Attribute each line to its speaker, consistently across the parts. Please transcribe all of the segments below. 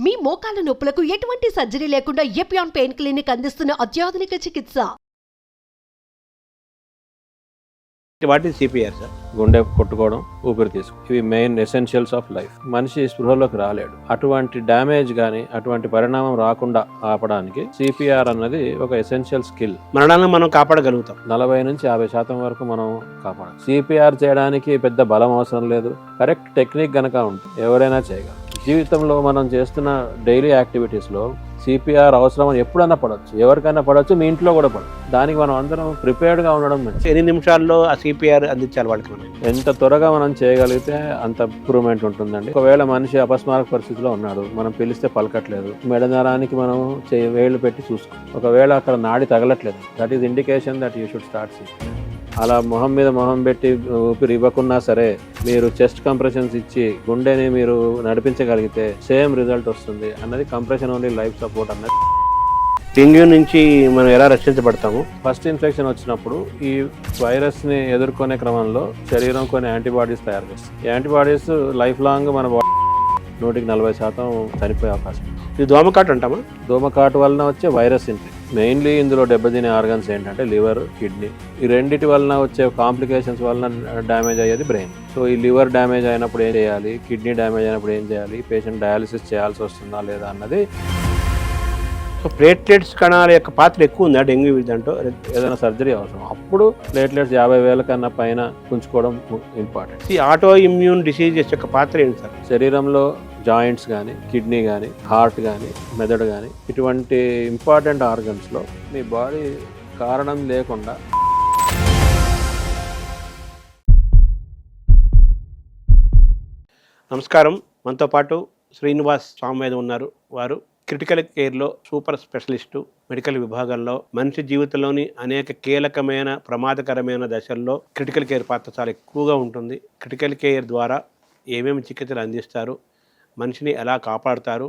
Speaker 1: మీ మోకాల నొప్పులకు ఎటువంటి సర్జరీ లేకుండా ఎపియాన్ పెయిన్ క్లినిక్ అందిస్తున్న అత్యాధునిక చికిత్స?
Speaker 2: What CPR sir.
Speaker 3: గుండె కొట్టుకోవడం ఊపిరి తీసుకో ఇవి మెయిన్ ఎసెన్షియల్స్ ఆఫ్ లైఫ్. మనిషి స్పృహలోకి రాలేడు. అటువంటి డ్యామేజ్ కానీ అటువంటి పరిణామం రాకుండా ఆపడానికి సిపిఆర్ అన్నది ఒక ఎసెన్షియల్ స్కిల్.
Speaker 2: మరణాలను మనం కాపాడగలుగుతాం.
Speaker 3: నలభై నుంచి యాభై శాతం వరకు మనం కాపాడాలి. సిపిఆర్ చేయడానికి పెద్ద బలం అవసరం లేదు. కరెక్ట్ టెక్నిక్ గనక ఉంటే ఎవరైనా చేయగలరు. జీవితంలో మనం చేస్తున్న డైలీ యాక్టివిటీస్లో సిపిఆర్ అవసరం అని ఎప్పుడన్నా పడవచ్చు ఎవరికైనా పడవచ్చు మీ ఇంట్లో కూడా పడవచ్చు దానికి మనం అందరం ప్రిపేర్డ్గా ఉండడం మంచిది.
Speaker 2: ఎన్ని నిమిషాల్లో ఆ సిపిఆర్ అందించాలి వాళ్ళకి మనం?
Speaker 3: ఎంత త్వరగా మనం చేయగలిగితే అంత ఇంప్రూవ్మెంట్ ఉంటుందండి. ఒకవేళ మనిషి అపస్మారక పరిస్థితిలో ఉన్నాడు మనం పిలిస్తే పలకట్లేదు మెడ నరానికి మనం వేళ్ళు పెట్టి చూసుకో. ఒకవేళ అక్కడ నాడి తగలట్లేదు that is indication that you should start see అలా మొహం మీద మొహం పెట్టి ఊపిరి ఇవ్వకున్నా సరే మీరు చెస్ట్ కంప్రెషన్స్ ఇచ్చి గుండెని మీరు నడిపించగలిగితే సేమ్ రిజల్ట్ వస్తుంది అన్నది కంప్రెషన్ ఓన్లీ లైఫ్ సపోర్ట్ అన్నది.
Speaker 2: డెంగ్యూ నుంచి మనం ఎలా రక్షించబడతాము?
Speaker 3: ఫస్ట్ ఇన్ఫెక్షన్ వచ్చినప్పుడు ఈ వైరస్ని ఎదుర్కొనే క్రమంలో శరీరం కొన్ని యాంటీబాడీస్ తయారు చేస్తుంది. యాంటీబాడీస్ లైఫ్ లాంగ్ మన బాడీ నూటికి నలభై శాతం చనిపోయే అవకాశం.
Speaker 2: ఇది దోమకాటు అంటామా?
Speaker 3: దోమకాటు వలన వచ్చే వైరస్ ఇన్ఫెక్షన్ మెయిన్లీ ఇందులో దెబ్బతినే ఆర్గన్స్ ఏంటంటే లివర్ కిడ్నీ. ఈ రెండిటి వలన వచ్చే కాంప్లికేషన్స్ వలన డ్యామేజ్ అయ్యేది బ్రెయిన్. సో ఈ లివర్ డ్యామేజ్ అయినప్పుడు ఏం చేయాలి? కిడ్నీ డ్యామేజ్ అయినప్పుడు ఏం చేయాలి? పేషెంట్ డయాలిసిస్ చేయాల్సి వస్తుందా లేదా అన్నది
Speaker 2: సో ప్లేట్లెట్స్ కణాల యొక్క పాత్ర ఎక్కువ ఉందా. డెంగ్యూ దాంట్లో
Speaker 3: ఏదైనా సర్జరీ అవసరం. అప్పుడు ప్లేట్లెట్స్ యాభై వేల కన్నా పైన ఉంచుకోవడం ఇంపార్టెంట్.
Speaker 2: ఈ ఆటో ఇమ్యూన్ డిసీజెస్ యొక్క పాత్ర ఏంటి సార్?
Speaker 3: శరీరంలో జాయింట్స్ కానీ కిడ్నీ కానీ హార్ట్ కానీ మెదడు కానీ ఇటువంటి ఇంపార్టెంట్ ఆర్గన్స్లో మీ బాడీ కారణం లేకుండా
Speaker 2: నమస్కారం. మనతో పాటు శ్రీనివాస్ స్వామి ఉన్నారు వారు. క్రిటికల్ కేర్లో సూపర్ స్పెషలిస్టు మెడికల్ విభాగాల్లో మనిషి జీవితంలోని అనేక కీలకమైన ప్రమాదకరమైన దశల్లో క్రిటికల్ కేర్ పాత్ర చాలా ఎక్కువగా ఉంటుంది. క్రిటికల్ కేర్ ద్వారా ఏమేమి చికిత్సలు అందిస్తారు మనిషిని ఎలా కాపాడుతారు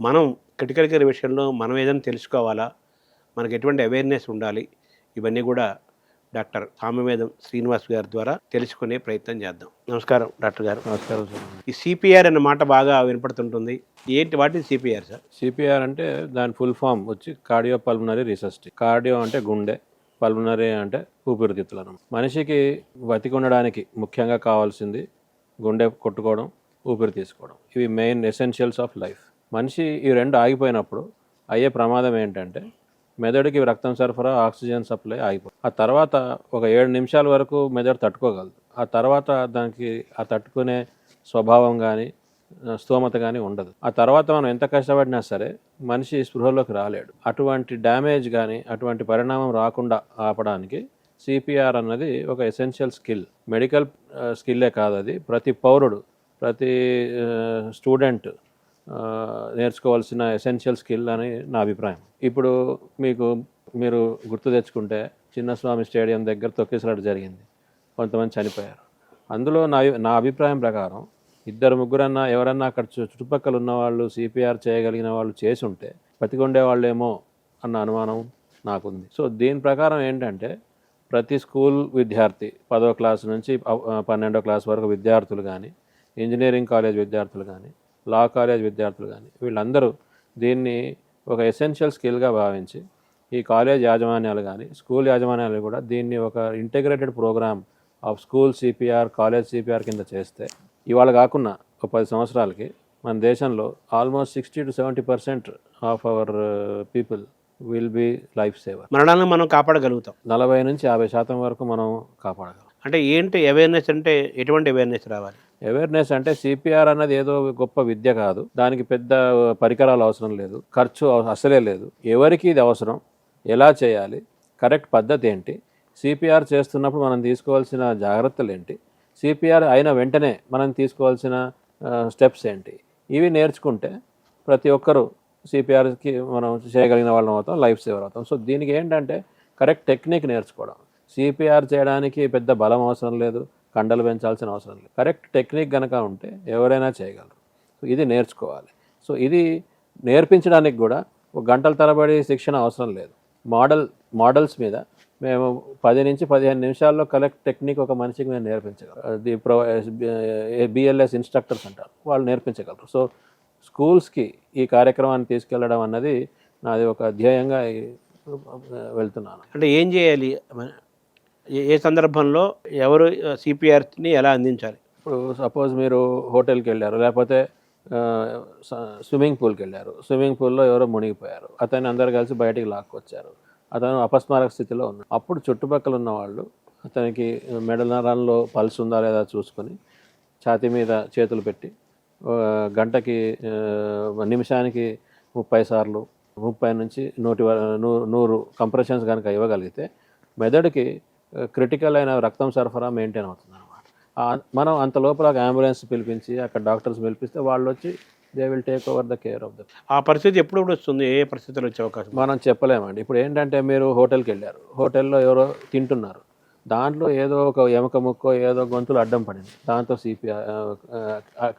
Speaker 2: మనం క్రిటికల్ కేర్ విషయంలో మనం ఏదైనా తెలుసుకోవాలా మనకు ఎటువంటి అవేర్నెస్ ఉండాలి ఇవన్నీ కూడా డాక్టర్ సామవేదం శ్రీనివాస్ గారి ద్వారా తెలుసుకునే ప్రయత్నం చేద్దాం. నమస్కారం డాక్టర్ గారు.
Speaker 3: నమస్కారం సార్.
Speaker 2: ఈ సిపిఆర్ అన్న మాట బాగా వినపడుతుంటుంది. ఏంటి వాటి సిపిఆర్ సార్?
Speaker 3: సిపిఆర్ అంటే దాని ఫుల్ ఫామ్ వచ్చి కార్డియో పల్మనరీ రిసస్టి కార్డియో అంటే గుండె పల్మనరీ అంటే ఊపిరితిత్తులను. మనిషికి బతికి ఉండడానికి ముఖ్యంగా కావాల్సింది గుండె కొట్టుకోవడం ఊపిరి తీసుకోవడం. ఇవి మెయిన్ ఎసెన్షియల్స్ ఆఫ్ లైఫ్. మనిషి ఈ రెండు ఆగిపోయినప్పుడు అయ్యే ప్రమాదం ఏంటంటే మెదడుకి రక్తం సరఫరా ఆక్సిజన్ సప్లై ఆగిపోతుంది. ఆ తర్వాత ఒక ఏడు నిమిషాల వరకు మెదడు తట్టుకోగలదు. ఆ తర్వాత దానికి ఆ తట్టుకునే స్వభావం కానీ స్తోమత కానీ ఉండదు. ఆ తర్వాత మనం ఎంత కష్టపడినా సరే మనిషి స్పృహలోకి రాలేడు. అటువంటి డ్యామేజ్ కానీ అటువంటి పరిణామం రాకుండా ఆపడానికి సిపిఆర్ అన్నది ఒక ఎసెన్షియల్ స్కిల్. మెడికల్ స్కిల్లే కాదు అది. ప్రతి పౌరుడు ప్రతి స్టూడెంట్ నేర్చుకోవాల్సిన ఎసెన్షియల్ స్కిల్ అని నా అభిప్రాయం. ఇప్పుడు మీకు మీరు గుర్తు తెచ్చుకుంటే చిన్నస్వామి స్టేడియం దగ్గర తొక్కిసలాట జరిగింది. కొంతమంది చనిపోయారు. అందులో నా నా అభిప్రాయం ప్రకారం ఇద్దరు ముగ్గురన్నా ఎవరన్నా అక్కడ చు- చుట్టుపక్కల ఉన్న వాళ్ళు సిపిఆర్ చేయగలిగిన వాళ్ళు చేసి ఉంటే బతికొండేవాళ్ళేమో అన్న అనుమానం నాకుంది. సో దీని ప్రకారం ఏంటంటే ప్రతి స్కూల్ విద్యార్థి పదో క్లాస్ నుంచి పన్నెండో క్లాస్ వరకు విద్యార్థులు కానీ ఇంజనీరింగ్ కాలేజ్ విద్యార్థులు కానీ లా కాలేజ్ విద్యార్థులు కానీ వీళ్ళందరూ దీన్ని ఒక ఎసెన్షియల్ స్కిల్గా భావించి ఈ కాలేజ్ యాజమాన్యాలు కానీ స్కూల్ యాజమాన్యాలు కూడా దీన్ని ఒక integrated program of school CPR college CPR కింద చేస్తే ఇవాళ కాకుండా ఒక పది సంవత్సరాలకి మన దేశంలో almost sixty two seventy percent of our people will be life saver
Speaker 2: మరణాలను మనం కాపాడగలుగుతాం.
Speaker 3: నలభై నుంచి యాభై శాతం వరకు మనం కాపాడగలం.
Speaker 2: అంటే ఏంటి అవేర్నెస్ అంటే ఎటువంటి అవేర్నెస్ రావాలి?
Speaker 3: అవేర్నెస్ అంటే సిపిఆర్ అన్నది ఏదో గొప్ప విద్య కాదు. దానికి పెద్ద పరికరాలు అవసరం లేదు. ఖర్చు అసలే లేదు. ఎవరికి ఇది అవసరం? ఎలా చేయాలి? కరెక్ట్ పద్ధతి ఏంటి? సిపిఆర్ చేస్తున్నప్పుడు మనం తీసుకోవాల్సిన జాగ్రత్తలు ఏంటి? సిపిఆర్ అయిన వెంటనే మనం తీసుకోవాల్సిన స్టెప్స్ ఏంటి? ఇవి నేర్చుకుంటే ప్రతి ఒక్కరూ సిపిఆర్కి మనం చేయగలిగిన వాళ్ళం అవుతాం లైఫ్ సేవర్ అవుతాం. సో దీనికి ఏంటంటే కరెక్ట్ టెక్నిక్ నేర్చుకోవడం. సిపిఆర్ చేయడానికి పెద్ద బలం అవసరం లేదు కండలు పెంచాల్సిన అవసరం లేదు. కరెక్ట్ టెక్నిక్ కనుక ఉంటే ఎవరైనా చేయగలరు. సో ఇది నేర్చుకోవాలి. సో ఇది నేర్పించడానికి కూడా ఒక గంటల తరబడి శిక్షణ అవసరం లేదు. మోడల్ మోడల్స్ మీద మేము పది నుంచి పదిహేను నిమిషాల్లో కలెక్ట్ టెక్నిక్ ఒక మనిషికి మేము నేర్పించగలం. ది ప్రో బిఎల్ఎస్ ఇన్స్ట్రక్టర్స్ అంటారు. వాళ్ళు నేర్పించగలరు. సో స్కూల్స్కి ఈ కార్యక్రమాన్ని తీసుకెళ్ళడం అన్నది నాది ఒక అధ్యాయంగా uh, వెళ్తున్నాను.
Speaker 2: అంటే ఏం చేయాలి? ఏ- సందర్భంలో ఎవరు సిపిఆర్ని ఎలా అందించాలి?
Speaker 3: ఇప్పుడు సపోజ్ మీరు హోటల్కి వెళ్ళారు లేకపోతే స్విమ్మింగ్ పూల్కి వెళ్ళారు. స్విమ్మింగ్ పూల్లో ఎవరో మునిగిపోయారు. అతన్ని అందరు కలిసి బయటికి లాక్కొచ్చారు. అతను అపస్మారక స్థితిలో ఉన్నాడు. అప్పుడు చుట్టుపక్కల ఉన్న వాళ్ళు అతనికి మెడ నరాల్లో పల్స్ ఉందా లేదా చూసుకొని ఛాతీ మీద చేతులు పెట్టి గంటకి నిమిషానికి ముప్పై సార్లు ముప్పై నుంచి నూటి వ- నూ- నూరు కంప్రెషన్స్ కనుక ఇవ్వగలిగితే మెదడుకి క్రిటికల్ అయిన రక్తం సరఫరా మెయింటైన్ అవుతుంది అనమాట మనం అంత లోపల అంబులెన్స్ పిలిపించి అక్కడ డాక్టర్స్ పిలిపిస్తే వాళ్ళు వచ్చి they will take over the care of the
Speaker 2: ఆ పరిస్థితి ఎప్పుడు వస్తుంది ఏ పరిస్థితులు వచ్చే అవకాశం?
Speaker 3: మనం చెప్పలేమండి. ఇప్పుడు ఏంటంటే మీరు హోటల్కి వెళ్ళారు. హోటల్లో ఎవరో తింటున్నారు. దాంట్లో ఏదో ఒక ఎముక ముక్కో ఏదో గొంతులు అడ్డం పడింది. దాంతో సిపిఆర్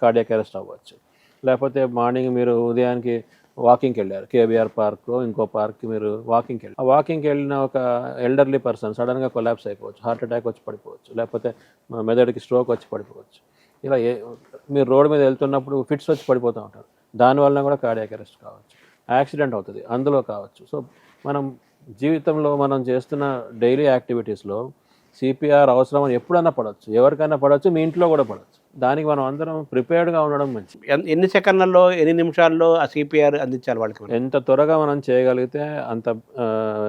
Speaker 3: కార్డియాక్ అరెస్ట్ అవ్వచ్చు. లేకపోతే మార్నింగ్ మీరు ఉదయానికి వాకింగ్కి వెళ్ళారు. కేబీఆర్ పార్క్ ఇంకో పార్క్ మీరు వాకింగ్కి వెళ్ళి ఆ వాకింగ్కి వెళ్ళిన ఒక ఎల్డర్లీ పర్సన్ సడన్గా కొలాప్స్ అయిపోవచ్చు. హార్ట్ అటాక్ వచ్చి పడిపోవచ్చు. లేకపోతే మెదడుకి స్ట్రోక్ వచ్చి పడిపోవచ్చు. ఇలా ఏ మీరు రోడ్డు మీద వెళ్తున్నప్పుడు ఫిట్స్ వచ్చి పడిపోతూ ఉంటారు. దానివల్ల కూడా కార్డియాక్ అరెస్ట్ కావచ్చు. యాక్సిడెంట్ అవుతుంది. అందులో కావచ్చు. సో మనం జీవితంలో మనం చేస్తున్న డైలీ యాక్టివిటీస్లో సిపిఆర్ అవసరం అని ఎప్పుడన్నా పడవచ్చు ఎవరికైనా పడవచ్చు మీ ఇంట్లో కూడా పడవచ్చు దానికి మనం అందరం ప్రిపేర్డ్గా ఉండడం మంచిది.
Speaker 2: ఎన్- ఎన్ని సెకండ్లలో ఎన్ని నిమిషాల్లో ఆ సిపిఆర్ అందించాలి వాళ్ళకి?
Speaker 3: ఎంత త్వరగా మనం చేయగలిగితే అంత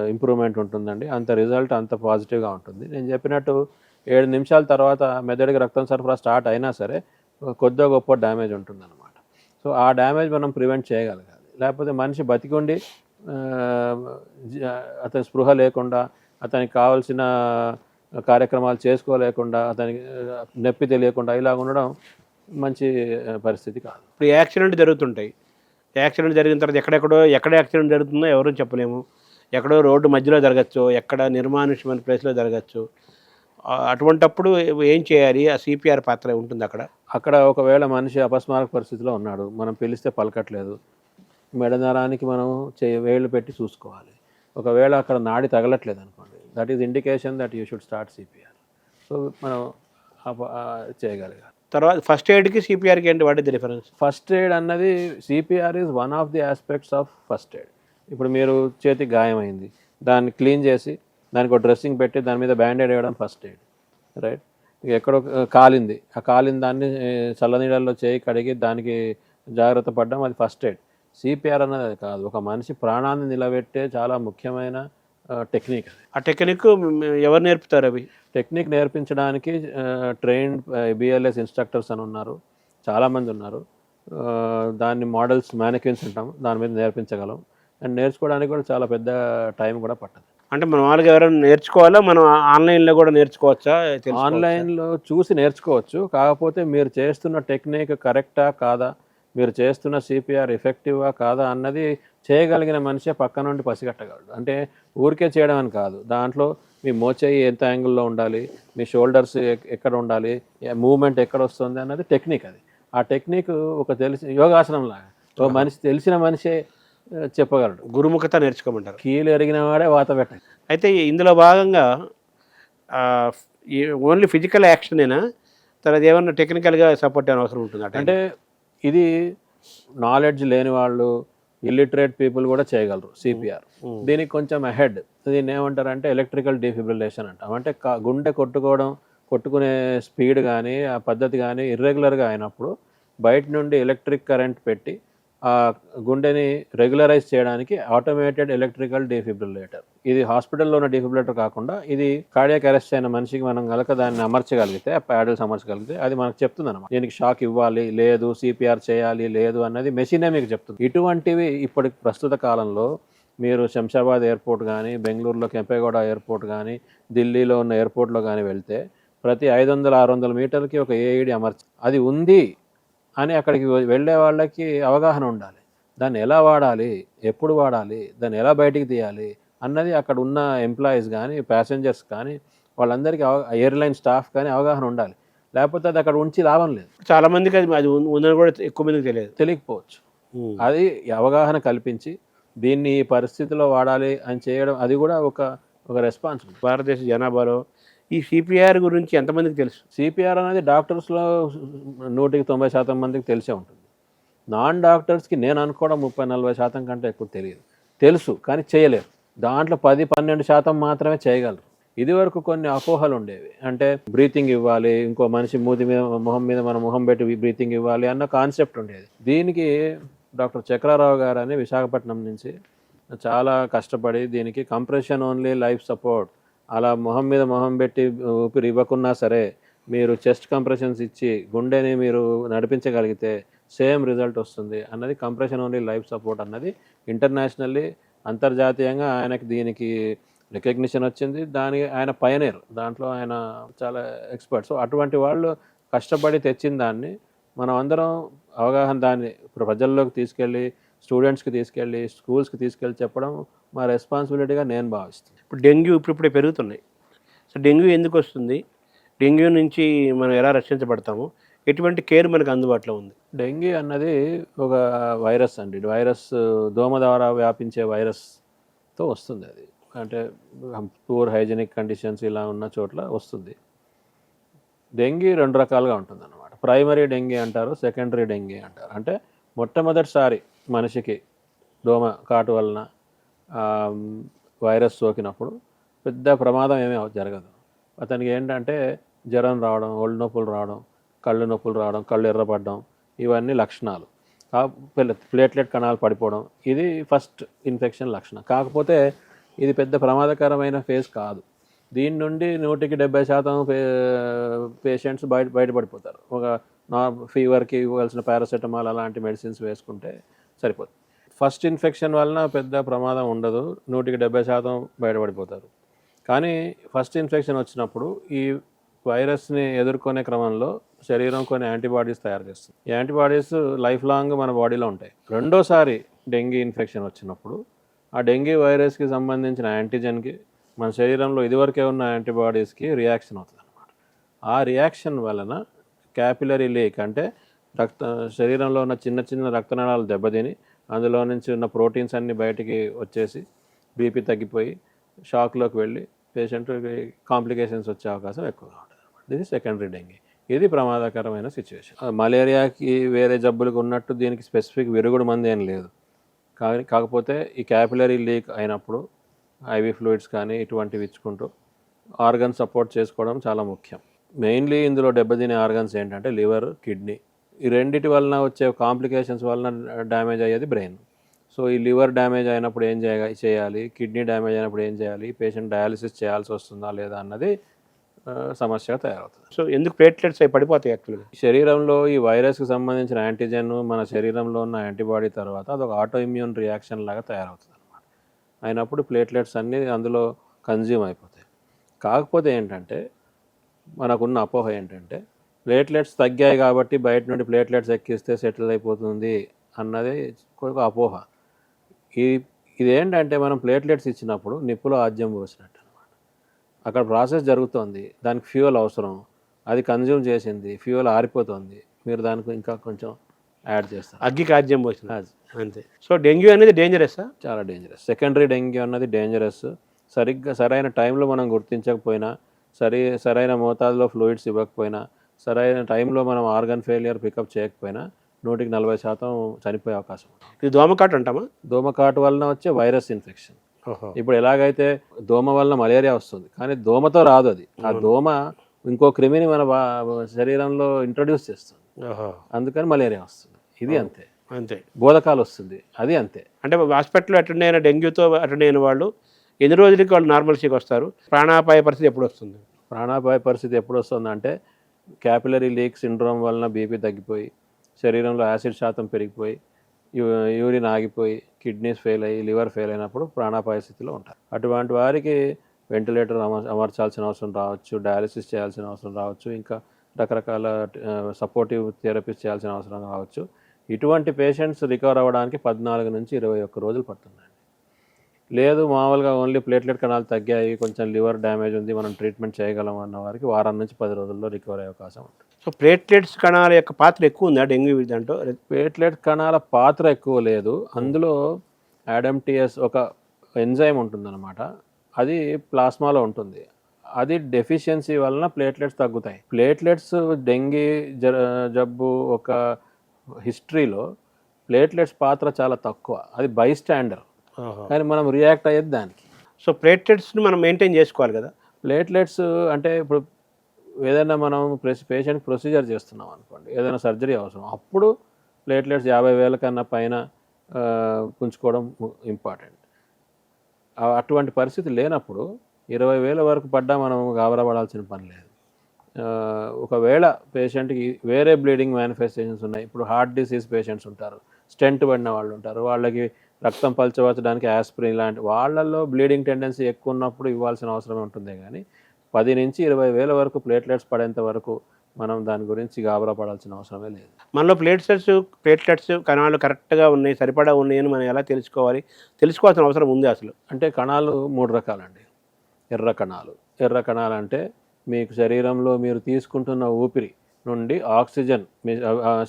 Speaker 3: ఇంప్రూవ్మెంట్ ఉంటుందండి. అంత రిజల్ట్ అంత పాజిటివ్గా ఉంటుంది. నేను చెప్పినట్టు ఏడు నిమిషాల తర్వాత మెదడుకి రక్తం సరఫరా స్టార్ట్ అయినా సరే కొద్దిగా గొప్ప డ్యామేజ్ ఉంటుందన్నమాట. సో ఆ డ్యామేజ్ మనం ప్రివెంట్ చేయగలగాలి. లేకపోతే మనిషి బతికుండి అతని స్పృహ లేకుండా అతనికి కావాల్సిన కార్యక్రమాలు చేసుకోలేకుండా ఆ, నొప్పి తెలియకుండా ఇలా ఉండడం మంచి పరిస్థితి కాదు.
Speaker 2: ఇప్పుడు యాక్సిడెంట్ జరుగుతుంటాయి. యాక్సిడెంట్ జరిగిన తర్వాత ఎక్కడెక్కడో ఎక్కడ యాక్సిడెంట్ జరుగుతుందో ఎవరూ చెప్పలేము. ఎక్కడో రోడ్డు మధ్యలో జరగచ్చు ఎక్కడ నిర్మానుష్యమైన ప్లేస్లో జరగచ్చు. అటువంటప్పుడు ఏం చేయాలి? ఆ సిపిఆర్ పాత్ర ఉంటుంది అక్కడ?
Speaker 3: అక్కడ ఒకవేళ మనిషి అపస్మారక పరిస్థితిలో ఉన్నాడు మనం పిలిస్తే పలకట్లేదు. మెడనరానికి మనం చే వేళ్ళు పెట్టి చూసుకోవాలి. ఒకవేళ అక్కడ నాడి తగలట్లేదు అనుకోండి that is indication that you should start CPR so మనం చేయగలగాలి.
Speaker 2: తర్వాత ఫస్ట్ ఎయిడ్కి సిపిఆర్కి ఏంటి వాట్ డిఫరెన్స్
Speaker 3: ఫస్ట్ ఎయిడ్ అన్నది CPR is one of the aspects of first aid ఇప్పుడు మీరు చేతికి గాయమైంది దాన్ని క్లీన్ చేసి దానికి ఒక డ్రెస్సింగ్ పెట్టి దాని మీద బ్యాండేడ్ వేయడం ఫస్ట్ ఎయిడ్ రైట్ ఎక్కడో కాలింది. ఆ కాలిన దాన్ని చల్లనీళ్ళల్లో చేయి కడిగి దానికి జాగ్రత్త పడడం అది ఫస్ట్ ఎయిడ్ సిపిఆర్ అన్నది అది కాదు. ఒక మనిషి ప్రాణాన్ని నిలబెట్టే చాలా ముఖ్యమైన టెక్నిక్.
Speaker 2: ఆ టెక్నిక్ ఎవరు నేర్పుతారు అవి?
Speaker 3: టెక్నిక్ నేర్పించడానికి ట్రైన్డ్ బిఎల్ఎస్ ఇన్స్ట్రక్టర్స్ అని ఉన్నారు. చాలామంది ఉన్నారు. దాన్ని మోడల్స్ మ్యానిక్విన్స్ అంటాం దాని మీద నేర్పించగలం. అండ్ నేర్చుకోవడానికి కూడా చాలా పెద్ద టైం కూడా పట్టదు.
Speaker 2: అంటే మనం వాళ్ళకి ఎవరైనా నేర్చుకోవాలా? మనం ఆన్లైన్లో కూడా నేర్చుకోవచ్చా?
Speaker 3: ఆన్లైన్లో చూసి నేర్చుకోవచ్చు. కాకపోతే మీరు చేస్తున్న టెక్నిక్ కరెక్టా కాదా? మీరు చేస్తున్న సిపిఆర్ ఎఫెక్టివా కాదా అన్నది చేయగలిగిన మనిషే పక్క నుండి పసిగట్టగలడు. అంటే ఊరికే చేయడం అని కాదు. దాంట్లో మీ మోచేయి ఎంత యాంగిల్లో ఉండాలి? మీ షోల్డర్స్ ఎక్కడ ఉండాలి? మూమెంట్ ఎక్కడ వస్తుంది అన్నది టెక్నిక్ అది. ఆ టెక్నిక్ ఒక తెలిసి యోగాసనం లాగా ఒక మనిషి తెలిసిన మనిషే చెప్పగలడు.
Speaker 2: గురుముఖత నేర్చుకోమంటారు.
Speaker 3: కీలు ఎరిగిన వాడే వాత పెట్టాలి.
Speaker 2: అయితే ఇందులో భాగంగా ఓన్లీ ఫిజికల్ యాక్షనేనా తర్వాత ఏమన్నా టెక్నికల్గా సపోర్ట్ అవసరం ఉంటుంది అంటే
Speaker 3: ఇది నాలెడ్జ్ లేని వాళ్ళు ఇల్లిటరేట్ పీపుల్ కూడా చేయగలరు సిపిఆర్ దీనికి కొంచెం అహెడ్ దీన్ని ఏమంటారంటే ఎలక్ట్రికల్ డిఫిబ్రిలేషన్ అంటాం. అంటే గుండె కొట్టుకోవడం కొట్టుకునే స్పీడ్ కానీ ఆ పద్ధతి కానీ ఇర్రెగ్యులర్గా అయినప్పుడు బయట నుండి ఎలక్ట్రిక్ కరెంట్ పెట్టి గుండెని రెగ్యులరైజ్ చేయడానికి ఆటోమేటెడ్ ఎలక్ట్రికల్ డిఫిబ్రిలేటర్. ఇది హాస్పిటల్లో ఉన్న డిఫిబ్రిలేటర్ కాకుండా ఇది కార్డియాక్ అరెస్ట్ అయిన మనిషికి మనం కనుక దాన్ని అమర్చగలిగితే ప్యాడల్స్ అమర్చగలిగితే అది మనకు చెప్తుంది అనమాట దీనికి షాక్ ఇవ్వాలి లేదు సిపిఆర్ చేయాలి లేదు అన్నది మెషినే మీకు చెప్తుంది. ఇటువంటివి ఇప్పటి ప్రస్తుత కాలంలో మీరు శంషాబాద్ ఎయిర్పోర్ట్ కానీ బెంగళూరులో కెంపేగౌడ ఎయిర్పోర్ట్ కానీ ఢిల్లీలో ఉన్న ఎయిర్పోర్ట్లో కానీ వెళ్తే ప్రతి ఐదు వందల ఆరు వందల మీటర్కి ఒక ఏఈడి అమర్చి అది ఉంది. అని అక్కడికి వెళ్ళే వాళ్ళకి అవగాహన ఉండాలి. దాన్ని ఎలా వాడాలి? ఎప్పుడు వాడాలి? దాన్ని ఎలా బయటికి తీయాలి? అన్నది అక్కడ ఉన్న ఎంప్లాయీస్ కానీ ప్యాసింజర్స్ కానీ వాళ్ళందరికీ ఎయిర్లైన్ స్టాఫ్ కానీ అవగాహన ఉండాలి. లేకపోతే అది అక్కడ ఉంచి లాభం లేదు.
Speaker 2: చాలా మందికి అది అది ఉందని కూడా ఎక్కువ మందికి తెలియదు.
Speaker 3: తెలియకపోవచ్చు. అది అవగాహన కల్పించి దీన్ని ఈ పరిస్థితిలో వాడాలి అని చేయడం అది కూడా ఒక ఒక రెస్పాన్సిబిలిటీ
Speaker 2: భారతదేశ జనాభాలో ఈ సిపిఆర్ గురించి ఎంతమందికి తెలుసు?
Speaker 3: సిపిఆర్ అనేది డాక్టర్స్లో నూటికి తొంభై శాతం మందికి తెలిసే ఉంటుంది. నాన్ డాక్టర్స్కి నేను అనుకోవడం ముప్పై నలభై శాతం కంటే ఎక్కువ తెలియదు. తెలుసు కానీ చేయలేరు. దాంట్లో పది పన్నెండు శాతం మాత్రమే చేయగలరు. ఇది వరకు కొన్ని అపోహలు ఉండేవి. అంటే బ్రీతింగ్ ఇవ్వాలి ఇంకో మనిషి మూతి మీద మొహం మీద మన మొహం పెట్టి బ్రీతింగ్ ఇవ్వాలి అన్న కాన్సెప్ట్ ఉండేది. దీనికి డాక్టర్ చక్రారావు గారు అని విశాఖపట్నం నుంచి చాలా కష్టపడి దీనికి కంప్రెషన్ ఓన్లీ లైఫ్ సపోర్ట్ అలా మొహం మీద మొహం పెట్టి ఊపిరి ఇవ్వకున్నా సరే మీరు చెస్ట్ కంప్రెషన్స్ ఇచ్చి గుండెని మీరు నడిపించగలిగితే సేమ్ రిజల్ట్ వస్తుంది అన్నది కంప్రెషన్ ఓన్లీ లైఫ్ సపోర్ట్ అన్నది. ఇంటర్నేషనల్లీ అంతర్జాతీయంగా ఆయనకి దీనికి రికగ్నిషన్ వచ్చింది. దాని ఆయన పయనీర్ దాంట్లో ఆయన చాలా ఎక్స్పర్ట్ సో అటువంటి వాళ్ళు కష్టపడి తెచ్చిన దాన్ని మనం అందరం అవగాహన దాన్ని ప్రజల్లోకి తీసుకెళ్ళి స్టూడెంట్స్కి తీసుకెళ్ళి స్కూల్స్కి తీసుకెళ్ళి చెప్పడం మా రెస్పాన్సిబిలిటీగా నేను భావిస్తాను
Speaker 2: ఇప్పుడు డెంగ్యూ ఇప్పుడిప్పుడే పెరుగుతున్నాయి. సో డెంగ్యూ ఎందుకు వస్తుంది? డెంగ్యూ నుంచి మనం ఎలా రక్షించబడతాము? ఎటువంటి కేర్ మనకు అందుబాటులో ఉంది?
Speaker 3: డెంగీ అన్నది ఒక వైరస్ అండి. వైరస్ దోమ ద్వారా వ్యాపించే వైరస్తో వస్తుంది అది. అంటే పూర్ హైజెనిక్ కండిషన్స్ ఇలా ఉన్న చోట్ల వస్తుంది. డెంగీ రెండు రకాలుగా ఉంటుంది అనమాట ప్రైమరీ డెంగీ అంటారు సెకండరీ డెంగీ అంటారు. అంటే మొట్టమొదటిసారి మనిషికి దోమ కాటు వలన వైరస్ సోకినప్పుడు పెద్ద ప్రమాదం ఏమీ జరగదు. అతనికి ఏంటంటే జ్వరం రావడం ఒళ్ళు నొప్పులు రావడం కళ్ళు నొప్పులు రావడం కళ్ళు ఎర్రపడడం ఇవన్నీ లక్షణాలు. ప్లేట్లెట్ కణాలు పడిపోవడం ఇది ఫస్ట్ ఇన్ఫెక్షన్ లక్షణం. కాకపోతే ఇది పెద్ద ప్రమాదకరమైన ఫేజ్ కాదు. దీని నుండి నూటికి డెబ్బై శాతం పే పేషెంట్స్ బయట బయటపడిపోతారు. ఒక నా ఫీవర్కి ఇవ్వాల్సిన పారాసెటమాల్ అలాంటి మెడిసిన్స్ వేసుకుంటే సరిపోతుంది ఫస్ట్ ఇన్ఫెక్షన్ వలన పెద్ద ప్రమాదం ఉండదు. నూటికి డెబ్బై శాతం బయటపడిపోతారు. కానీ ఫస్ట్ ఇన్ఫెక్షన్ వచ్చినప్పుడు ఈ వైరస్ని ఎదుర్కొనే క్రమంలో శరీరం కొన్ని యాంటీబాడీస్ తయారు చేస్తుంది. ఈ యాంటీబాడీస్ లైఫ్ లాంగ్ మన బాడీలో ఉంటాయి. రెండోసారి డెంగీ ఇన్ఫెక్షన్ వచ్చినప్పుడు ఆ డెంగీ వైరస్కి సంబంధించిన యాంటీజెన్కి మన శరీరంలో ఇదివరకే ఉన్న యాంటీబాడీస్కి రియాక్షన్ అవుతుంది అనమాట ఆ రియాక్షన్ వలన క్యాపిలరీ లీక్ అంటే రక్త శరీరంలో ఉన్న చిన్న చిన్న రక్తనాళాలు దెబ్బతిని అందులో నుంచి ఉన్న ప్రోటీన్స్ అన్నీ బయటికి వచ్చేసి బీపీ తగ్గిపోయి షాక్లోకి వెళ్ళి పేషెంట్కి కాంప్లికేషన్స్ వచ్చే అవకాశం ఎక్కువగా ఉంటుంది అనమాట ఇది సెకండరీ డెంగీ ఇది ప్రమాదకరమైన సిచ్యువేషన్ మలేరియాకి వేరే జబ్బులకు ఉన్నట్టు దీనికి స్పెసిఫిక్ విరుగుడు మంది ఏం లేదు. కానీ కాకపోతే ఈ క్యాపిలరీ లీక్ అయినప్పుడు ఐవి ఫ్లూయిడ్స్ కానీ ఇటువంటివి ఇచ్చుకుంటూ ఆర్గన్ సపోర్ట్ చేసుకోవడం చాలా ముఖ్యం. మెయిన్లీ ఇందులో దెబ్బతినే ఆర్గన్స్ ఏంటంటే లివర్ కిడ్నీ ఈ రెండిటి వలన వచ్చే కాంప్లికేషన్స్ వలన డ్యామేజ్ అయ్యేది బ్రెయిన్. సో ఈ లివర్ డ్యామేజ్ అయినప్పుడు ఏం చేయ చేయాలి? కిడ్నీ డ్యామేజ్ అయినప్పుడు ఏం చేయాలి? పేషెంట్ డయాలిసిస్ చేయాల్సి వస్తుందా లేదా అన్నది సమస్యగా తయారవుతుంది.
Speaker 2: సో ఎందుకు ప్లేట్లెట్స్ అవి పడిపోతాయి యాక్చువల్గా?
Speaker 3: శరీరంలో ఈ వైరస్కి సంబంధించిన యాంటీజెన్ మన శరీరంలో ఉన్న యాంటీబాడీ తర్వాత అదొక ఆటో ఇమ్యూన్ రియాక్షన్ లాగా తయారవుతుంది అనమాట అయినప్పుడు ప్లేట్లెట్స్ అన్నీ అందులో కన్జ్యూమ్ అయిపోతాయి. కాకపోతే ఏంటంటే మనకున్న అపోహ ఏంటంటే ప్లేట్లెట్స్ తగ్గాయి కాబట్టి బయట నుండి ప్లేట్లెట్స్ ఎక్కిస్తే సెటిల్ అయిపోతుంది అన్నది ఒక అపోహ. ఈ ఇదేంటంటే మనం ప్లేట్లెట్స్ ఇచ్చినప్పుడు నిప్పులో ఆద్యం పోసినట్టు అనమాట అక్కడ ప్రాసెస్ జరుగుతోంది దానికి ఫ్యూయల్ అవసరం అది కన్జ్యూమ్ చేసింది ఫ్యూయల్ ఆరిపోతుంది మీరు దానికి ఇంకా కొంచెం యాడ్ చేస్తారు.
Speaker 2: అగ్గికి ఆజ్యం పోసిన. అంతే. సో డెంగ్యూ అనేది డేంజరస్
Speaker 3: చాలా డేంజరస్ సెకండరీ డెంగ్యూ అన్నది డేంజరస్ సరిగ్గా సరైన టైంలో మనం గుర్తించకపోయినా సరి సరైన మోతాదులో ఫ్లూయిడ్స్ ఇవ్వకపోయినా సరైన టైంలో మనం ఆర్గన్ ఫెయిలియర్ పికప్ చేయకపోయినా నూటికి నలభై శాతం చనిపోయే అవకాశం
Speaker 2: ఇది దోమకాటు అంటామా?
Speaker 3: దోమకాటు వలన వచ్చే వైరస్ ఇన్ఫెక్షన్. ఇప్పుడు ఎలాగైతే దోమ వలన మలేరియా వస్తుంది కానీ దోమతో రాదు అది. ఆ దోమ ఇంకో క్రిమిని మన శరీరంలో ఇంట్రడ్యూస్ చేస్తుంది. అందుకని మలేరియా వస్తుంది. ఇది అంతే.
Speaker 2: అంతే.
Speaker 3: బోధకాలు వస్తుంది. అది అంతే.
Speaker 2: అంటే హాస్పిటల్లో అటెండ్ అయిన డెంగ్యూతో అటెండ్ అయిన వాళ్ళు ఎన్ని రోజులకి వాళ్ళు నార్మల్సీకి వస్తారు? ప్రాణాపాయ పరిస్థితి ఎప్పుడు వస్తుంది?
Speaker 3: ప్రాణాపాయ పరిస్థితి ఎప్పుడు వస్తుందంటే క్యాపిలరీ లీక్ సిండ్రోమ్ వలన బీపీ తగ్గిపోయి శరీరంలో యాసిడ్ శాతం పెరిగిపోయి యూరిన్ ఆగిపోయి కిడ్నీస్ ఫెయిల్ అయ్యి లివర్ ఫెయిల్ అయినప్పుడు ప్రాణాపాయ స్థితిలో ఉంటారు. అటువంటి వారికి వెంటిలేటర్ అమ అమర్చాల్సిన అవసరం రావచ్చు డయాలసిస్ చేయాల్సిన అవసరం రావచ్చు ఇంకా రకరకాల సపోర్టివ్ థెరపీస్ చేయాల్సిన అవసరం రావచ్చు. ఇటువంటి పేషెంట్స్ రికవర్ అవ్వడానికి పద్నాలుగు నుంచి ఇరవై ఒక్క రోజులు పడుతున్నాయి. లేదు మామూలుగా ఓన్లీ ప్లేట్లెట్ కణాలు తగ్గాయి కొంచెం లివర్ డ్యామేజ్ ఉంది మనం ట్రీట్మెంట్ చేయగలం అన్న వారికి వారం నుంచి పది రోజుల్లో రికవర్ అయ్యే అవకాశం ఉంటుంది.
Speaker 2: సో ప్లేట్లెట్స్ కణాల యొక్క పాత్ర ఎక్కువ ఉందా డెంగ్యూ దాంట్లో?
Speaker 3: ప్లేట్లెట్ కణాల పాత్ర ఎక్కువ లేదు. అందులో యాడమ్టిఎస్ ఒక ఎంజైమ్ ఉంటుందన్నమాట. అది ప్లాస్మాలో ఉంటుంది. అది డెఫిషియన్సీ వలన ప్లేట్లెట్స్ తగ్గుతాయి. ప్లేట్లెట్స్ డెంగీ జబ్బు ఒక హిస్టరీలో ప్లేట్లెట్స్ పాత్ర చాలా తక్కువ. అది బై స్టాండర్ కానీ మనం రియాక్ట్ అయ్యేది దానికి.
Speaker 2: సో ప్లేటెట్స్ని మనం మెయింటైన్ చేసుకోవాలి కదా?
Speaker 3: ప్లేట్లెట్స్ అంటే ఇప్పుడు ఏదైనా మనం పేషెంట్ ప్రొసీజర్ చేస్తున్నాం అనుకోండి ఏదైనా సర్జరీ అవసరం అప్పుడు ప్లేట్లెట్స్ యాభై వేల కన్నా పైన ఆ, పుంజుకోవడం ఇంపార్టెంట్ అటువంటి పరిస్థితి లేనప్పుడు ఇరవై వేల వరకు పడ్డా మనం గాబరా పడాల్సిన పని లేదు. ఒకవేళ పేషెంట్కి వేరే బ్లీడింగ్ మేనిఫెస్టేషన్స్ ఉన్నాయి ఇప్పుడు హార్ట్ డిసీజ్ పేషెంట్స్ ఉంటారు స్టెంట్ పడిన వాళ్ళు ఉంటారు వాళ్ళకి రక్తం పలచవచ్చడానికి ఆస్పిరిన్ లాంటి వాళ్ళల్లో బ్లీడింగ్ టెండెన్సీ ఎక్కువ ఉన్నప్పుడు ఇవ్వాల్సిన అవసరం ఉంటుంది కానీ పది నుంచి ఇరవై వేల వరకు ప్లేట్లెట్స్ పడేంత వరకు మనం దాని గురించి గాబరా పడాల్సిన అవసరమే లేదు.
Speaker 2: మనలో ప్లేట్లెట్స్ ప్లేట్లెట్స్ కణాలు కరెక్ట్గా ఉన్నాయి సరిపడా ఉన్నాయని మనం ఎలా తెలుసుకోవాలి? తెలుసుకోవాల్సిన అవసరం ఉంది అసలు.
Speaker 3: అంటే కణాలు మూడు రకాలండి. ఎర్ర కణాలు. ఎర్ర కణాలు అంటే మీకు శరీరంలో మీరు తీసుకుంటున్న ఊపిరి నుండి ఆక్సిజన్ మీ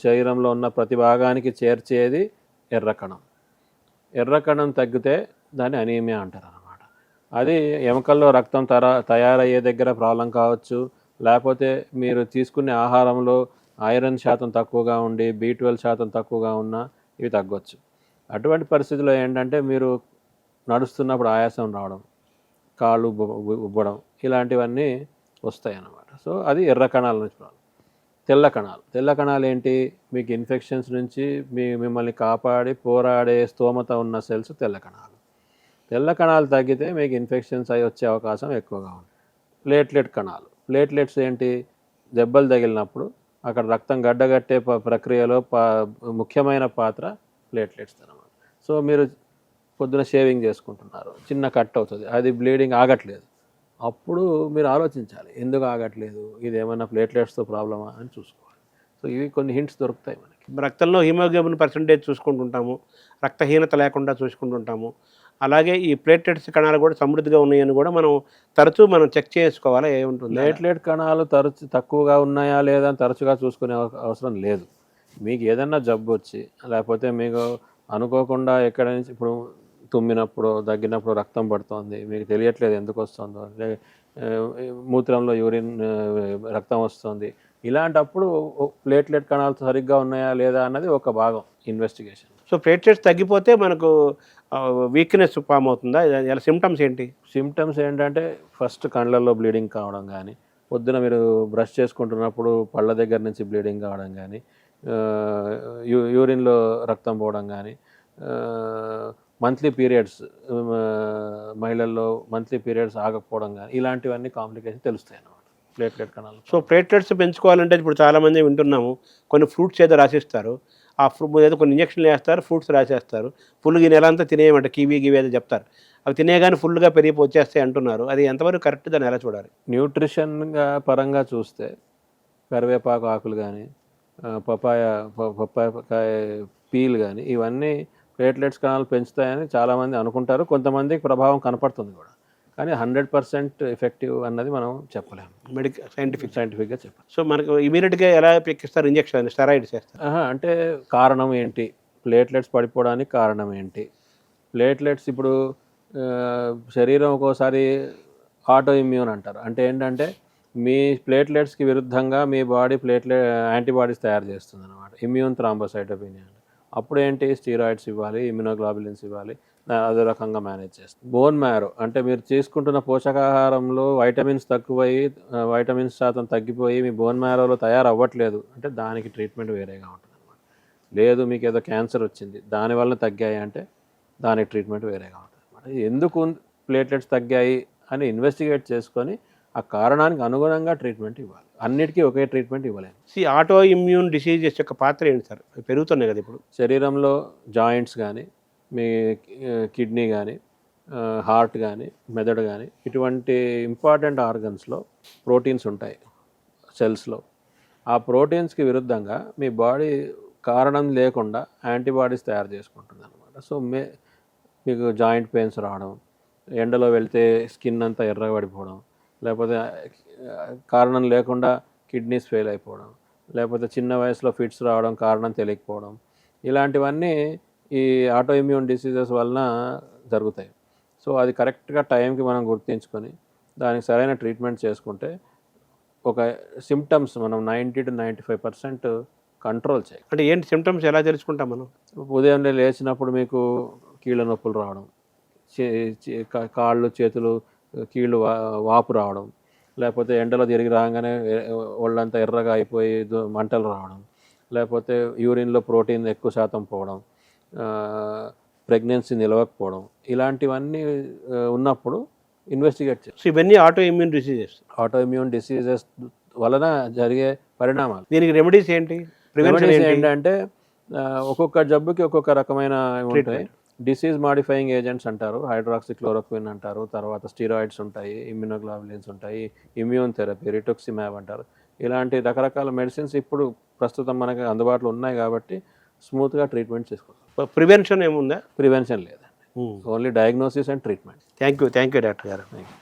Speaker 3: శరీరంలో ఉన్న ప్రతి భాగానికి చేర్చేది ఎర్ర కణం. ఎర్రకణం తగ్గితే దాన్ని అనీమియా అంటారు అనమాట అది ఎముకల్లో రక్తం తర తయారయ్యే దగ్గర ప్రాబ్లం కావచ్చు. లేకపోతే మీరు తీసుకునే ఆహారంలో ఐరన్ శాతం తక్కువగా ఉండి బి ట్వెల్వ్ శాతం తక్కువగా ఉన్నా ఇవి తగ్గొచ్చు. అటువంటి పరిస్థితిలో ఏంటంటే మీరు నడుస్తున్నప్పుడు ఆయాసం రావడం కాళ్ళు ఉబ్బడం ఇలాంటివన్నీ వస్తాయి అన్నమాట సో అది ఎర్ర కణాల నుంచి ప్రాబ్లం. తెల్ల కణాలు. తెల్ల కణాలు ఏంటి? మీకు ఇన్ఫెక్షన్స్ నుంచి మీ మిమ్మల్ని కాపాడి పోరాడే స్తోమత ఉన్న సెల్స్ తెల్ల కణాలు. తెల్ల కణాలు తగ్గితే మీకు ఇన్ఫెక్షన్స్ అయి వచ్చే అవకాశం ఎక్కువగా ఉంది. ప్లేట్లెట్ కణాలు. ప్లేట్లెట్స్ ఏంటి? దెబ్బలు తగిలినప్పుడు అక్కడ రక్తం గడ్డగట్టే ప- ప్రక్రియలో పా ముఖ్యమైన పాత్ర ప్లేట్లెట్స్ అనమాట సో మీరు పొద్దున షేవింగ్ చేసుకుంటున్నారు. చిన్న కట్ అవుతుంది. అది బ్లీడింగ్ ఆగట్లేదు. అప్పుడు మీరు ఆలోచించాలి ఎందుకు ఆగట్లేదు ఇది ఏమైనా ప్లేట్లెట్స్తో ప్రాబ్లమా అని చూసుకోవాలి. సో ఇవి కొన్ని హింట్స్ దొరుకుతాయి మనకి.
Speaker 2: రక్తంలో హిమోగ్లోబిన్ పర్సంటేజ్ చూసుకుంటుంటాము రక్తహీనత లేకుండా చూసుకుంటుంటాము. అలాగే ఈ ప్లేటెట్స్ కణాలు కూడా సమృద్ధిగా ఉన్నాయని కూడా మనం తరచూ మనం చెక్ చేసుకోవాలా ఏముంటుంది
Speaker 3: ప్లేట్లెట్ కణాలు తరచు తక్కువగా ఉన్నాయా లేదా అని తరచుగా చూసుకునే అవ- అవసరం లేదు. మీకు ఏదన్నా జబ్బు వచ్చి లేకపోతే మీకు అనుకోకుండా ఎక్కడ నుంచి ఇప్పుడు తుమ్మినప్పుడు దగ్గినప్పుడు రక్తం పడుతోంది. మీకు తెలియట్లేదు ఎందుకు వస్తుందో. మూత్రంలో యూరిన్ రక్తం వస్తుంది. ఇలాంటప్పుడు ప్లేట్లెట్ కణాలు సరిగ్గా ఉన్నాయా లేదా అన్నది ఒక భాగం ఇన్వెస్టిగేషన్.
Speaker 2: సో ప్లేటెట్స్ తగ్గిపోతే మనకు వీక్నెస్ ఫామ్ అవుతుందా? ఇలా సిమ్టమ్స్ ఏంటి?
Speaker 3: సిమ్టమ్స్ ఏంటంటే ఫస్ట్ కళ్ళల్లో బ్లీడింగ్ కావడం కానీ పొద్దున మీరు బ్రష్ చేసుకుంటున్నప్పుడు పళ్ళ దగ్గర నుంచి బ్లీడింగ్ కావడం కానీ యూ యూరిన్లో రక్తం పోవడం కానీ మంత్లీ పీరియడ్స్ మహిళల్లో మంత్లీ పీరియడ్స్ ఆగకపోవడం కానీ ఇలాంటివన్నీ కాంప్లికేషన్ తెలుస్తాయి అన్నమాట. ప్లేట్లెట్ కణాలు.
Speaker 2: సో ప్లేట్లెట్స్ పెంచుకోవాలంటే ఇప్పుడు చాలామంది వింటున్నాము కొన్ని ఫ్రూట్స్ ఏదో రాసిస్తారు ఆ ఫ్రూట్ ఏదో కొన్ని ఇంజక్షన్లు వేస్తారు ఫ్రూట్స్ రాసేస్తారు. ఫుల్ ఈ నెల అంతా తినేయమంట కివీ గివి ఏదో చెప్తారు. అవి తినేగానే ఫుల్గా పెరిగి వచ్చేస్తాయి అంటున్నారు. అది ఎంతవరకు కరెక్ట్ దాన్ని ఎలా చూడాలి?
Speaker 3: న్యూట్రిషన్గా పరంగా చూస్తే కరివేపాకు ఆకులు కానీ పపాయ పప్పాయ పీల్ కానీ ఇవన్నీ ప్లేట్లెట్స్ కణాలు పెంచుతాయని చాలామంది అనుకుంటారు. కొంతమందికి ప్రభావం కనపడుతుంది కూడా. కానీ హండ్రెడ్ పర్సెంట్ ఎఫెక్టివ్ అన్నది మనం చెప్పలేము.
Speaker 2: Medical scientific.
Speaker 3: సైంటిఫిక్గా చెప్పాలి
Speaker 2: సో మనకు ఇమీడియట్గా ఎలా ఎక్కిస్తారు ఇంజక్షన్ స్టెరాయిడ్స్ చేస్తారు?
Speaker 3: అంటే కారణం ఏంటి? ప్లేట్లెట్స్ పడిపోవడానికి కారణం ఏంటి? ప్లేట్లెట్స్ ఇప్పుడు శరీరం ఒక్కోసారి ఆటో ఇమ్యూన్ అంటారు. అంటే ఏంటంటే మీ ప్లేట్లెట్స్కి విరుద్ధంగా మీ బాడీ ప్లేట్లెట్ యాంటీబాడీస్ తయారు చేస్తుంది అనమాట ఇమ్యూన్ థ్రాంబోసైటోపినియా అప్పుడు ఏంటి? స్టీరాయిడ్స్ ఇవ్వాలి ఇమ్యునోగ్లాబులిన్స్ ఇవ్వాలి అదే రకంగా మేనేజ్ చేస్తుంది బోన్ మ్యారో అంటే మీరు తీసుకుంటున్న పోషకాహారంలో వైటమిన్స్ తక్కువయి వైటమిన్స్ శాతం తగ్గిపోయి మీ బోన్ మ్యారోలో తయారవ్వట్లేదు అంటే దానికి ట్రీట్మెంట్ వేరేగా ఉంటుంది అనమాట లేదు మీకు ఏదో క్యాన్సర్ వచ్చింది దానివల్ల తగ్గాయి అంటే దానికి ట్రీట్మెంట్ వేరేగా ఉంటుంది ఎందుకు ప్లేట్లెట్స్ తగ్గాయి అని ఇన్వెస్టిగేట్ చేసుకొని ఆ కారణానికి అనుగుణంగా ట్రీట్మెంట్ ఇవ్వాలి. అన్నిటికీ ఒకే ట్రీట్మెంట్ ఇవ్వలేము.
Speaker 2: సి ఆటో ఇమ్యూన్ డిసీజెస్ యొక్క పాత్ర ఏంటి సార్? పెరుగుతున్నాయి కదా ఇప్పుడు.
Speaker 3: శరీరంలో జాయింట్స్ కానీ మీ కిడ్నీ కానీ హార్ట్ కానీ మెదడు కానీ ఇటువంటి ఇంపార్టెంట్ ఆర్గన్స్లో ప్రోటీన్స్ ఉంటాయి సెల్స్లో ఆ ప్రోటీన్స్కి విరుద్ధంగా మీ బాడీ కారణం లేకుండా యాంటీబాడీస్ తయారు చేసుకుంటుంది అనమాట సో మే మీకు జాయింట్ పెయిన్స్ రావడం ఎండలో వెళ్తే స్కిన్ అంతా ఎర్రగా పడిపోవడం లేకపోతే కారణం లేకుండా కిడ్నీస్ ఫెయిల్ అయిపోవడం లేకపోతే చిన్న వయసులో ఫిట్స్ రావడం కారణం తెలియకపోవడం ఇలాంటివన్నీ ఈ ఆటో ఇమ్యూన్ డిసీజెస్ వలన జరుగుతాయి. సో అది కరెక్ట్గా టైంకి మనం గుర్తించుకొని దానికి సరైన ట్రీట్మెంట్ చేసుకుంటే ఒక సిమ్టమ్స్ మనం ninety two ninety five percent control చేయాలి.
Speaker 2: అంటే ఏంటి సిమ్టమ్స్ ఎలా తెలుసుకుంటాం మనం?
Speaker 3: ఉదయం లేచినప్పుడు మీకు కీళ్ళ నొప్పులు రావడం కాళ్ళు చేతులు కీళ్ళు వాపు రావడం లేకపోతే ఎండలో తిరిగి రాగానే ఒళ్ళంతా ఎర్రగా అయిపోయి మంటలు రావడం లేకపోతే యూరిన్లో ప్రోటీన్ ఎక్కువ శాతం పోవడం ప్రెగ్నెన్సీ నిలవకపోవడం ఇలాంటివన్నీ ఉన్నప్పుడు ఇన్వెస్టిగేట్ చేయాలి
Speaker 2: సో ఇవన్నీ auto immune diseases.
Speaker 3: Auto immune diseases వలన జరిగే పరిణామాలు.
Speaker 2: దీనికి రెమెడీస్ ఏంటి?
Speaker 3: రెమెడీస్
Speaker 2: ఏంటి?
Speaker 3: ఏంటంటే ఒక్కొక్క జబ్బుకి ఒక్కొక్క రకమైన ఉంటాయి. డిసీజ్ మాడిఫైయింగ్ ఏజెంట్స్ అంటారు హైడ్రాక్సి క్లోరోక్విన్ అంటారు తర్వాత స్టీరాయిడ్స్ ఉంటాయి ఇమ్యూనోగ్లాబులిన్స్ ఉంటాయి ఇమ్యూన్ థెరపీ రిటోక్సిమాబ్ అంటారు. ఇలాంటి రకరకాల మెడిసిన్స్ ఇప్పుడు ప్రస్తుతం మనకి అందుబాటులో ఉన్నాయి కాబట్టి స్మూత్గా ట్రీట్మెంట్ చేసుకోవాలి
Speaker 2: ప్రివెన్షన్ ఏముందా?
Speaker 3: ప్రివెన్షన్ లేదండి. Only diagnosis and treatment.
Speaker 2: Thank you thank you doctor గారు.
Speaker 3: Thank you.